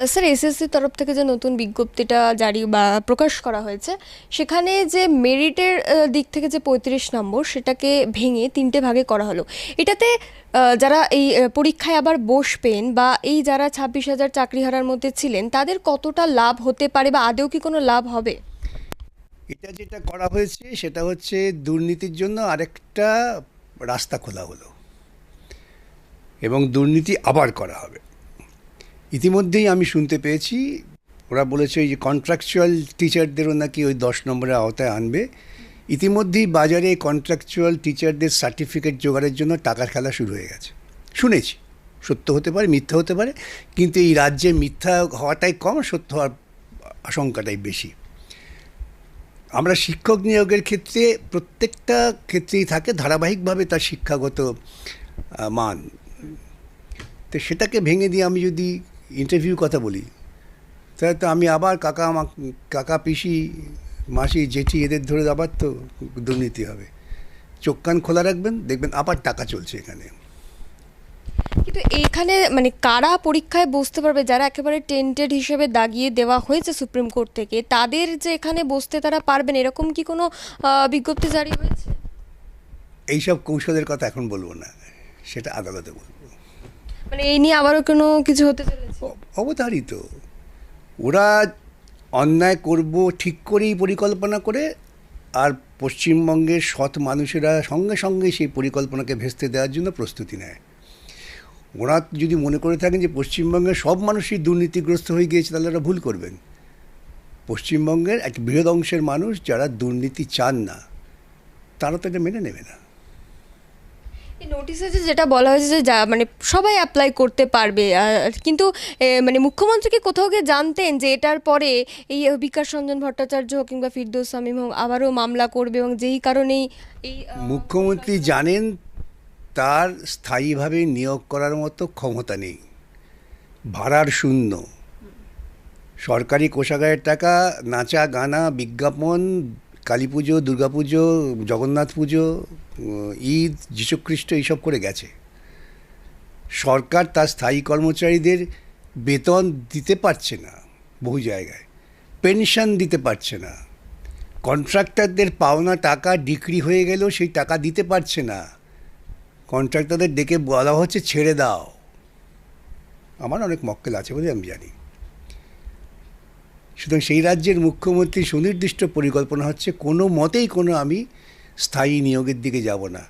Sir এসএসসির তরফ থেকে যে নতুন বিজ্ঞপ্তিটা জারি বা প্রকাশ করা হয়েছে, সেখানে যে মেরিটের দিক থেকে যে পঁয়ত্রিশ নম্বর, সেটাকে ভেঙে তিনটে ভাগে করা হলো। এটাতে যারা এই পরীক্ষায় আবার বসবেন বা এই যারা ছাব্বিশ হাজার চাকরিহারার মধ্যে ছিলেন, তাদের কতটা লাভ হতে পারে বা আদেও কি কোনো লাভ হবে? এটা যেটা করা হয়েছে, সেটা হচ্ছে দুর্নীতির জন্য আরেকটা রাস্তা খোলা হলো। এবং দুর্নীতি আবার করা হবে। ইতিমধ্যেই আমি শুনতে পেয়েছি, ওরা বলেছে ওই যে কন্ট্রাকচুয়াল টিচারদেরও নাকি ওই দশ নম্বরের আওতায় আনবে। ইতিমধ্যেই বাজারে কন্ট্রাকচুয়াল টিচারদের সার্টিফিকেট জোগাড়ের জন্য টাকার খেলা শুরু হয়ে গেছে। শুনেছি, সত্য হতে পারে, মিথ্যা হতে পারে, কিন্তু এই রাজ্যে মিথ্যা হওয়াটাই কম, সত্য হওয়ার আশঙ্কাটাই বেশি। আমরা শিক্ষক নিয়োগের ক্ষেত্রে প্রত্যেকটা ক্ষেত্রেই থাকে, ধারাবাহিকভাবে তার শিক্ষাগত মান। তো সেটাকে ভেঙে দিয়ে আমি যদি ইন্টারভিউ কথা বলি। তাহলে তো আমি আবার কাকা কাকা পিসি মাসি জেঠি এদের ধরে আবার তো দুর্নীতি হবে। চোখ কান খোলা রাখবেন দেখবেন আবার টাকা চলছে এখানে। কিন্তু এইখানে মানে কারা পরীক্ষায় বসতে পারবে? যারা একেবারে টেন্টেড হিসেবে দাগিয়ে দেওয়া হয়েছে সুপ্রিম কোর্ট থেকে তাদের যে এখানে বসতে তারা পারবেন এরকম কি কোনো বিজ্ঞপ্তি জারি হয়েছে? এইসব কৌশলের কথা এখন বলব না সেটা আদালতে বলব। মানে এই নিয়ে আবারও কোনো কিছু হতে চলেছে? অবধারিত। ওরা অন্যায় করব ঠিক করেই পরিকল্পনা করে, আর পশ্চিমবঙ্গের সৎ মানুষেরা সঙ্গে সঙ্গে সেই পরিকল্পনাকে ভেস্তে দেওয়ার জন্য প্রস্তুতি নেয়। ওরা যদি মনে করে থাকেন যে পশ্চিমবঙ্গের সব মানুষই দুর্নীতিগ্রস্ত হয়ে গিয়েছে, তাহলে ওরা ভুল করবেন। পশ্চিমবঙ্গের এক বৃহৎ অংশের মানুষ যারা দুর্নীতি চান না, তারা তো এটা মেনে নেবে না। নোটিশে যে যেটা বলা হয়েছে যে যা মানে সবাই অ্যাপ্লাই করতে পারবে কিন্তু মানে মুখ্যমন্ত্রী কি কোথাও গিয়ে জানতেন যে এটার পরে এই বিকাশ রঞ্জন ভট্টাচার্য হোক কিংবা ফিরদৌস শামীম হোক আবারও মামলা করবে এবং যেই কারণেই এই মুখ্যমন্ত্রী জানেন তার স্থায়ীভাবে নিয়োগ করার মতো ক্ষমতা নেই। ভাড়ার শূন্য। সরকারি কোষাগারের টাকা, নাচা, গানা, বিজ্ঞাপন, কালী পুজো, দুর্গা পুজো, জগন্নাথ পুজো ঈদ, যীশুখ্রিস্ট এইসব করে গেছে। সরকার তার স্থায়ী কর্মচারীদের বেতন দিতে পারছে না বহু জায়গায়, পেনশন দিতে পারছে না, কন্ট্রাক্টরদের পাওনা টাকা ডিক্রি হয়ে গেলেও সেই টাকা দিতে পারছে না। কন্ট্রাক্টরদের ডেকে বলা হচ্ছে, ছেড়ে দাও। আমার অনেক মক্কেল আছে বলে আমি জানি। সুতরাং সেই রাজ্যের মুখ্যমন্ত্রী সুনির্দিষ্ট পরিকল্পনা হচ্ছে, কোনো মতেই কোনো আমি স্থায়ী নিয়োগের দিকে যাব না।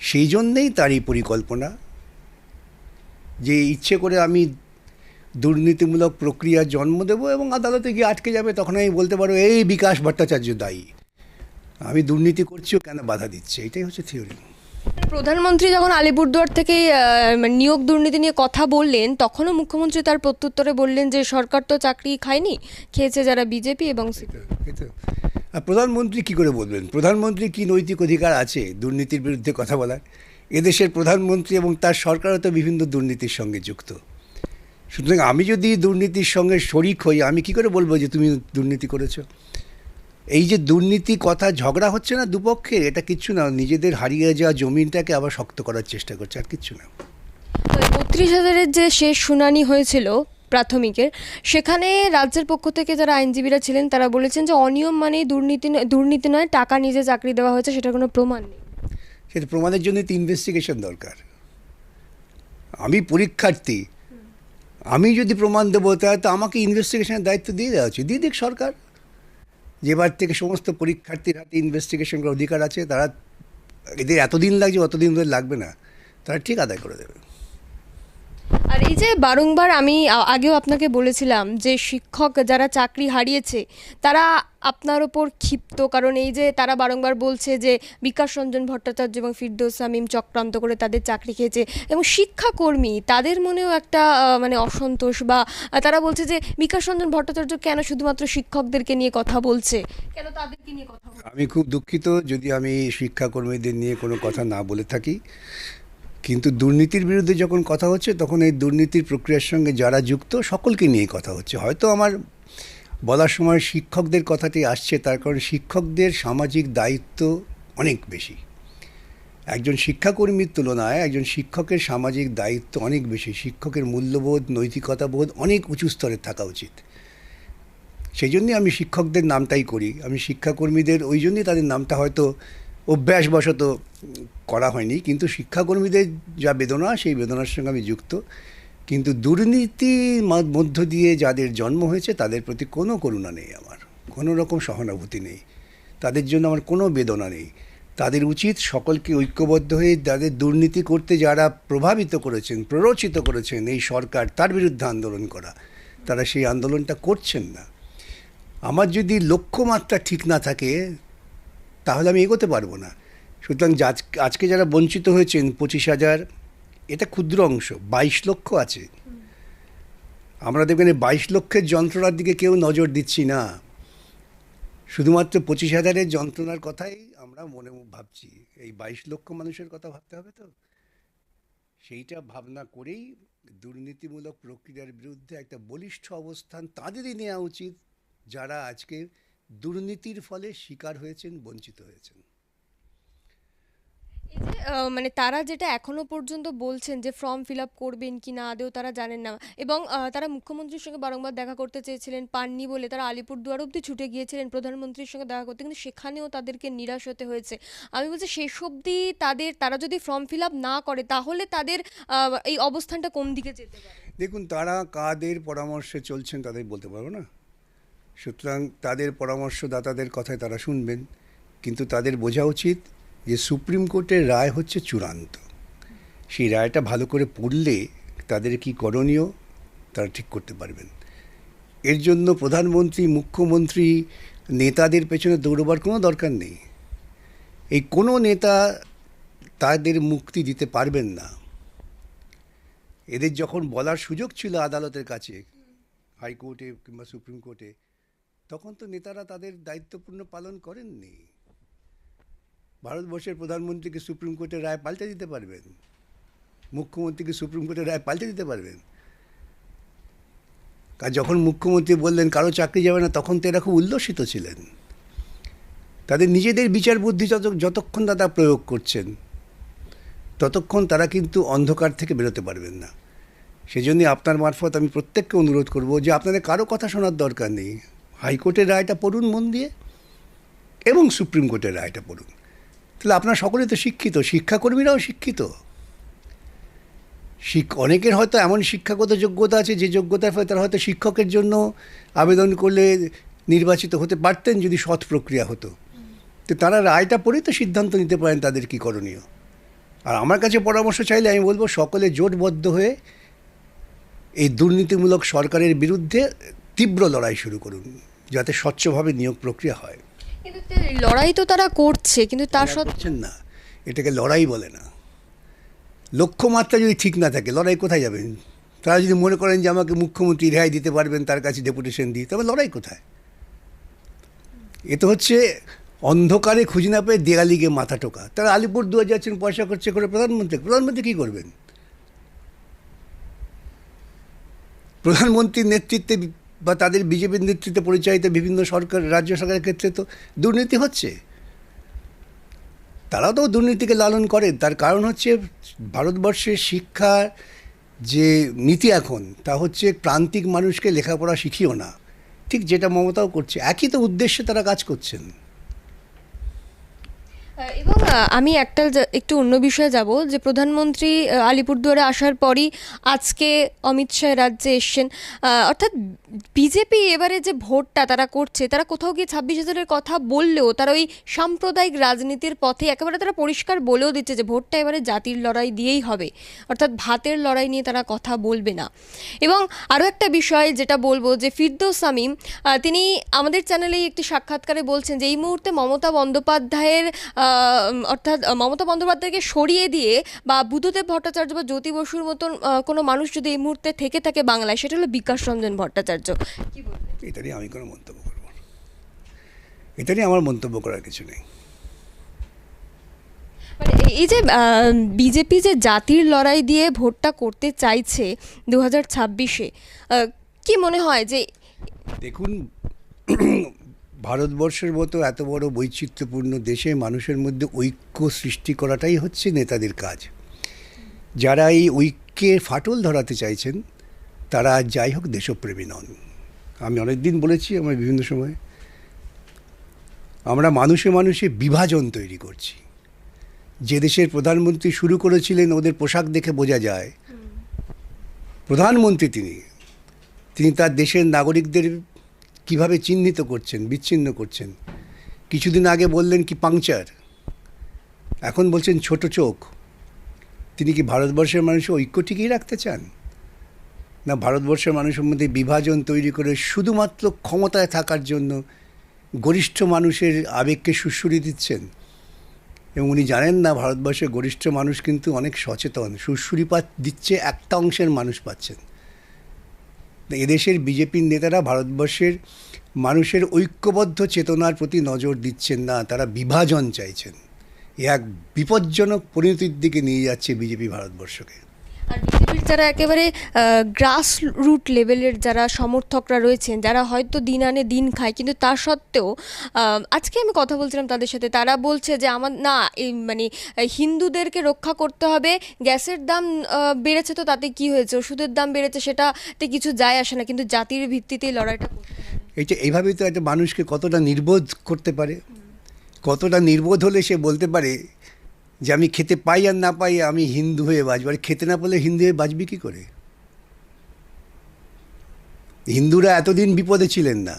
সেই জন্যেই তার এই পরিকল্পনা যে ইচ্ছে করে আমি দুর্নীতিমূলক প্রক্রিয়ার জন্ম দেবো এবং আদালতে গিয়ে আটকে যাবে তখন আমি বলতে পারব এই বিকাশ ভট্টাচার্য দায়ী। আমি দুর্নীতি করছিও কেন বাধা দিচ্ছে? এটাই হচ্ছে থিওরি। প্রধানমন্ত্রী যখন আলিপুরদুয়ার থেকে মানে নিয়োগ দুর্নীতি নিয়ে কথা বললেন তখনও মুখ্যমন্ত্রী তার প্রত্যুত্তরে বললেন যে সরকার তো চাকরি খায়নি খেয়েছে যারা বিজেপি এবং। আর প্রধানমন্ত্রী কি করে বলবেন? প্রধানমন্ত্রী কি নৈতিক অধিকার আছে দুর্নীতির বিরুদ্ধে কথা বলার? এদেশের প্রধানমন্ত্রী এবং তার সরকারও তো বিভিন্ন দুর্নীতির সঙ্গে যুক্ত। সুতরাং আমি যদি দুর্নীতির সঙ্গে শরিক হই, আমি কি করে বলব যে তুমি দুর্নীতি করেছ? এই যে দুর্নীতি কথা ঝগড়া হচ্ছে না দুপক্ষের, এটা কিচ্ছু না। নিজেদের হারিয়ে যাওয়া জমিনটাকে আবার শক্ত করার চেষ্টা করছে, আর কিচ্ছু না। বত্রিশ হাজারের যে শেষ শুনানি হয়েছিল প্রাথমিকের। সেখানে রাজ্যের পক্ষ থেকে যারা আইনজীবীরা ছিলেন, তারা বলেছেন যে অনিয়ম মানেই দুর্নীতি দুর্নীতি নয়, টাকা নিজে চাকরি দেওয়া হয়েছে সেটার কোনো প্রমাণ নেই। সেটা প্রমাণের জন্য তো ইনভেস্টিগেশন দরকার। আমি পরীক্ষার্থী। আমি যদি প্রমাণ দেবো, তাহলে তো আমাকে ইনভেস্টিগেশনের দায়িত্ব দিয়ে দেওয়া উচিত দিয়ে দিক সরকার। যেবার থেকে সমস্ত পরীক্ষার্থীর হাতে ইনভেস্টিগেশন করার অধিকার আছে, তারা এদের এতদিন লাগছে, অতদিন ধরে লাগবে না। তারা ঠিক আদায় করে দেবে। আর এই যে বারংবার আমি আগেও আপনাকে বলেছিলাম যে শিক্ষক যারা চাকরি হারিয়েছে, তারা আপনার ওপর ক্ষিপ্ত। কারণ এই যে তারা বারংবার বলছে যে বিকাশ রঞ্জন ভট্টাচার্য এবং ফিরদৌস শামীম চক্রান্ত করে তাদের চাকরি খেয়েছে এবং শিক্ষাকর্মী, তাদের মনেও একটা মানে অসন্তোষ বা তারা বলছে যে বিকাশ রঞ্জন ভট্টাচার্য কেন শুধুমাত্র শিক্ষকদেরকে নিয়ে কথা বলছে? কেন তাদেরকে নিয়ে কথা আমি খুব দুঃখিত যদি আমি শিক্ষাকর্মীদের নিয়ে কোনো কথা না বলে থাকি। কিন্তু দুর্নীতির বিরুদ্ধে যখন কথা হচ্ছে, তখন এই দুর্নীতির প্রক্রিয়ার সঙ্গে যারা যুক্ত, সকলকে নিয়ে কথা হচ্ছে। হয়তো আমার বলার সময় শিক্ষকদের কথাটি আসছে, তার কারণ শিক্ষকদের সামাজিক দায়িত্ব অনেক বেশি। একজন শিক্ষাকর্মীর তুলনায় একজন শিক্ষকের সামাজিক দায়িত্ব অনেক বেশি। শিক্ষকের মূল্যবোধ, নৈতিকতাবোধ অনেক উঁচু স্তরের থাকা উচিত। সেই জন্যই আমি শিক্ষকদের নামটাই করি। আমি শিক্ষাকর্মীদের, ওই জন্যই তাদের নামটা হয়তো অভ্যাসবশত করা হয়নি, কিন্তু শিক্ষাকর্মীদের যা বেদনা, সেই বেদনার সঙ্গে আমি যুক্ত। কিন্তু দুর্নীতির মধ্য দিয়ে যাদের জন্ম হয়েছে, তাদের প্রতি কোনো করুণা নেই আমার। কোনো রকম সহানুভূতি নেই। তাদের জন্য আমার কোনো বেদনা নেই। তাদের উচিত সকলকে ঐক্যবদ্ধ হয়ে তাদের দুর্নীতি করতে যারা প্রভাবিত করেছেন, প্ররোচিত করেছেন, এই সরকার তার বিরুদ্ধে আন্দোলন করা। তারা সেই আন্দোলনটা করছেন না। আমার যদি লক্ষ্যমাত্রা ঠিক না থাকে তাহলে আমি এগোতে পারব না। সুতরাং আজকে যারা বঞ্চিত হয়েছেন, পঁচিশ হাজার, এটা ক্ষুদ্র অংশ, বাইশ লক্ষ আছে। আমরা দেখবেন বাইশ লক্ষের যন্ত্রণার দিকে কেউ নজর দিচ্ছি না। শুধুমাত্র পঁচিশ হাজারের যন্ত্রণার কথাই আমরা মনে ভাবছি। এই বাইশ লক্ষ মানুষের কথা ভাবতে হবে তো। সেইটা ভাবনা করেই দুর্নীতিমূলক প্রক্রিয়ার বিরুদ্ধে একটা বলিষ্ঠ অবস্থান তাদেরই নেওয়া উচিত, যারা আজকে দুর্নীতির ফলে শিকার হয়েছেন বঞ্চিত হয়েছেন। মানে তারা যেটা এখনও পর্যন্ত বলছেন যে ফর্ম ফিল আপ করবেন কি না আদেও তারা জানেন না। এবং তারা মুখ্যমন্ত্রীর সঙ্গে বারংবার দেখা করতে চেয়েছিলেন পাননি বলে। তারা আলিপুরদুয়ার অব্দি ছুটে গিয়েছিলেন প্রধানমন্ত্রীর সঙ্গে দেখা করতে কিন্তু সেখানেও তাদেরকে নিরাশ হতে হয়েছে। আমি বলছি শেষ অবধি তাদের তারা যদি ফর্ম ফিল আপ না করে তাহলে তাদের এই অবস্থানটা কোন দিকে যেতে পারে? দেখুন তারা কাদের পরামর্শে চলছেন তাদের বলতে পারব না? সুতরাং তাদের পরামর্শদাতাদের কথায় তারা শুনবেন। কিন্তু তাদের বোঝা উচিত যে সুপ্রিম কোর্টের রায় হচ্ছে চূড়ান্ত। সেই রায়টা ভালো করে পড়লে তাদের কি করণীয় তারা ঠিক করতে পারবেন। এর জন্য প্রধানমন্ত্রী, মুখ্যমন্ত্রী নেতাদের পেছনে দৌড়বার কোনো দরকার নেই। এই কোনো নেতা তাদের মুক্তি দিতে পারবেন না। এদের যখন বলার সুযোগ ছিল আদালতের কাছে, হাইকোর্টে কিংবা সুপ্রিম কোর্টে তখন তো নেতারা তাদের দায়িত্বপূর্ণ পালন করেননি। ভারতবর্ষের প্রধানমন্ত্রীকে সুপ্রিম কোর্টের রায় পাল্টে দিতে পারবেন। মুখ্যমন্ত্রীকে সুপ্রিম কোর্টের রায় পাল্টে দিতে পারবেন। আর যখন মুখ্যমন্ত্রী বললেন, কারও চাকরি যাবে না, তখন তো এরা খুব উল্লসিত ছিলেন। তাদের নিজেদের বিচার বুদ্ধি যত যতক্ষণ তারা প্রয়োগ করছেন, ততক্ষণ তারা কিন্তু অন্ধকার থেকে বেরোতে পারবেন না। সেজন্যই আপনার মারফত আমি প্রত্যেককে অনুরোধ করব যে আপনাদের কারও কথা শোনার দরকার নেই। হাইকোর্টের রায়টা পড়ুন মন দিয়ে এবং সুপ্রিম কোর্টের রায়টা পড়ুন। তাহলে আপনারা সকলে তো শিক্ষিত, শিক্ষাকর্মীরাও শিক্ষিত। শিক, অনেকের হয়তো এমন শিক্ষাগত যোগ্যতা আছে, যে যোগ্যতার ফলে তারা হয়তো শিক্ষকের জন্য আবেদন করলে নির্বাচিত হতে পারতেন যদি সৎ প্রক্রিয়া হতো। তো তারা রায়টা পড়েই তো সিদ্ধান্ত নিতে পারেন তাদের কী করণীয়। আর আমার কাছে পরামর্শ চাইলে আমি বলব, সকলে জোটবদ্ধ হয়ে এই দুর্নীতিমূলক সরকারের বিরুদ্ধে তীব্র লড়াই শুরু করুন। যাতে স্বচ্ছভাবে নিয়োগ প্রক্রিয়া হয়। কিন্তু লড়াই তো তারা করছে কিন্তু তার সত্ত্বেও না। এটাকে লড়াই বলে না। লক্ষ্যমাত্রা যদি ঠিক না থাকে লড়াই কোথায় যাবেন তারা যদি মনে করেন যে আমাকে মুখ্যমন্ত্রী রেহাই দিতে পারবেন তার কাছে ডেপুটেশন দিই তবে লড়াই কোথায়? এ তো হচ্ছে অন্ধকারে খুঁজে না পেয়ে দেয়ালি গিয়ে মাথা টোকা। তারা আলিপুর দুয়ার যাচ্ছেন পয়সা খরচা করে প্রধানমন্ত্রী প্রধানমন্ত্রী কী করবেন? প্রধানমন্ত্রীর নেতৃত্বে বি- তাদের বিজেপির নেতৃত্বে পরিচালিত বিভিন্ন সরকার, রাজ্য সরকারের ক্ষেত্রে তো দুর্নীতি হচ্ছে। তারা তো দুর্নীতিকে লালন করে। তার কারণ হচ্ছে ভারতবর্ষের শিক্ষার যে নীতি এখন, তা হচ্ছে প্রান্তিক মানুষকে লেখাপড়া শিখিও না। ঠিক যেটা মমতাও করছে। একই তো উদ্দেশ্যে তারা কাজ করছেন। এবং আমি একটা একটু অন্য বিষয়ে যাব যে প্রধানমন্ত্রী আলিপুরদুয়ারে আসার পরই আজকে অমিত শাহ রাজ্যে এসছেন। অর্থাৎ বিজেপি এবারে যে ভোটটা তারা করছে, তারা কোথাও গিয়ে ছাব্বিশ হাজারের কথা বললেও তারা ওই সাম্প্রদায়িক রাজনীতির পথে একেবারে তারা পরিষ্কার বলেও দিচ্ছে যে ভোটটা এবারে জাতির লড়াই দিয়েই হবে। অর্থাৎ ভাতের লড়াই নিয়ে তারা কথা বলবে না। এবং আরও একটা বিষয় যেটা বলব যে ফিরদৌস সামিম তিনি আমাদের চ্যানেলেই একটি সাক্ষাৎকারে বলছেন যে এই মুহূর্তে মমতা বন্দ্যোপাধ্যায়ের অর্থাৎ মমতা বন্দ্যোপাধ্যায়কে সরিয়ে দিয়ে বা বুদ্ধদেব ভট্টাচার্য বা জ্যোতি বসুর মতন কোনো মানুষ যদি এই মুহূর্তে থেকে থাকে বাংলায় সেটা হলো বিকাশ রঞ্জন ভট্টাচার্য। এটা নিয়ে আমি কোনো মন্তব্য করব এটা নিয়ে আমার মন্তব্য করার কিছু নেই। মানে এই যে বিজেপি যে জাতির লড়াই দিয়ে ভোটটা করতে চাইছে দু হাজার ছাব্বিশে কি মনে হয় যে দেখুন ভারতবর্ষের মতো এত বড় বৈচিত্র্যপূর্ণ দেশে মানুষের মধ্যে ঐক্য সৃষ্টি করাটাই হচ্ছে নেতাদের কাজ। যারা এই ঐক্যের ফাটল ধরাতে চাইছেন তারা যাই হোক দেশপ্রেমী নন। আমি অনেকদিন বলেছি আমার বিভিন্ন সময় আমরা মানুষে মানুষে বিভাজন তৈরি করছি। যে দেশের প্রধানমন্ত্রী শুরু করেছিলেন ওদের পোশাক দেখে বোঝা যায়। প্রধানমন্ত্রী তিনি তিনি তার দেশের নাগরিকদের কীভাবে চিহ্নিত করছেন, বিচ্ছিন্ন করছেন? কিছুদিন আগে বললেন কি পাংচার? এখন বলছেন ছোট চোখ। তিনি কি ভারতবর্ষের মানুষের ঐক্য টিকিয়ে রাখতে চান? না ভারতবর্ষের মানুষের মধ্যে বিভাজন তৈরি করে শুধুমাত্র ক্ষমতায় থাকার জন্য গরিষ্ঠ মানুষের আবেগকে সুশ্রুতি দিচ্ছেন? এবং উনি জানেন না ভারতবর্ষের গরিষ্ঠ মানুষ কিন্তু অনেক সচেতন সুশ্রুরিপাত দিচ্ছে একটা অংশের মানুষ পাচ্ছেন। এদেশের বিজেপির নেতারা ভারতবর্ষের মানুষের ঐক্যবদ্ধ চেতনার প্রতি নজর দিচ্ছেন না, তারা বিভাজন চাইছেন। এ এক বিপজ্জনক পরিণতির দিকে নিয়ে যাচ্ছে বিজেপি ভারতবর্ষকে। আর বিজেপির যারা একেবারে গ্রাস রুট লেভেলের যারা সমর্থকরা রয়েছেন, যারা হয়তো দিন আনে দিন খায়, কিন্তু তা সত্ত্বেও আজকে আমি কথা বলছিলাম তাদের সাথে। তারা বলছে যে, আমার, না, এই মানে হিন্দুদেরকে রক্ষা করতে হবে। গ্যাসের দাম বেড়েছে তো, তাতে কি হয়েছে? ওষুধের দাম বেড়েছে, সেটাতে কিছু যায় আসে না। কিন্তু জাতির ভিত্তিতেই লড়াইটা এই যে, এইভাবেই তো একটা মানুষকে কতটা নির্বোধ করতে পারে? কতটা নির্বোধ হলে সে বলতে পারে যে আমি খেতে পাই আর না পাই, আমি হিন্দু হয়ে বাঁচব। আর খেতে না পেলে হিন্দু হয়ে বাঁচবি কী করে? হিন্দুরা এতদিন বিপদে ছিলেন না।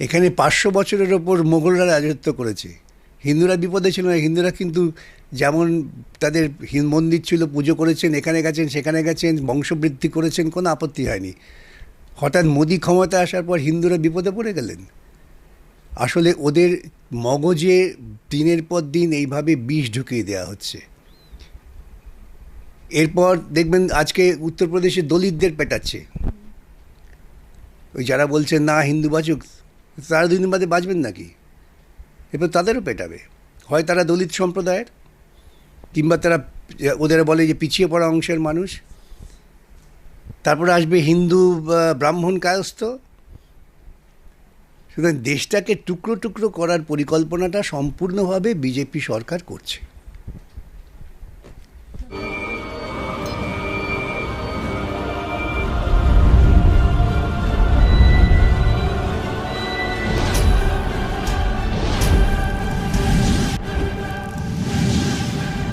এখানে পাঁচশো বছরের ওপর মোগলরা রাজত্ব করেছে। হিন্দুরা বিপদে ছিল না, হিন্দুরা কিন্তু যেমন তাদের মন্দির ছিল, পুজো করেছেন, এখানে গেছেন, সেখানে গেছেন, বংশবৃদ্ধি করেছেন, কোনো আপত্তি হয়নি। হঠাৎ মোদি ক্ষমতা আসার পর হিন্দুরা বিপদে পড়ে গেলেন। আসলে ওদের মগজে দিনের পর দিন এইভাবে বিষ ঢুকিয়ে দেওয়া হচ্ছে। এরপর দেখবেন আজকে উত্তরপ্রদেশে দলিতদের পেটাচ্ছে। ওই যারা বলছেন, না, হিন্দু বাঁচুক তারা দুদিন বাদে বাঁচবেন নাকি? এরপর তাদেরও পেটাবে। হয় তারা দলিত সম্প্রদায়ের, কিংবা তারা ওদের বলে যে পিছিয়ে পড়া অংশের মানুষ। তারপরে আসবে হিন্দু ব্রাহ্মণ কায়স্থ। সুতরাং দেশটাকে টুকরো টুকরো করার পরিকল্পনাটা সম্পূর্ণভাবে বিজেপি সরকার করছে।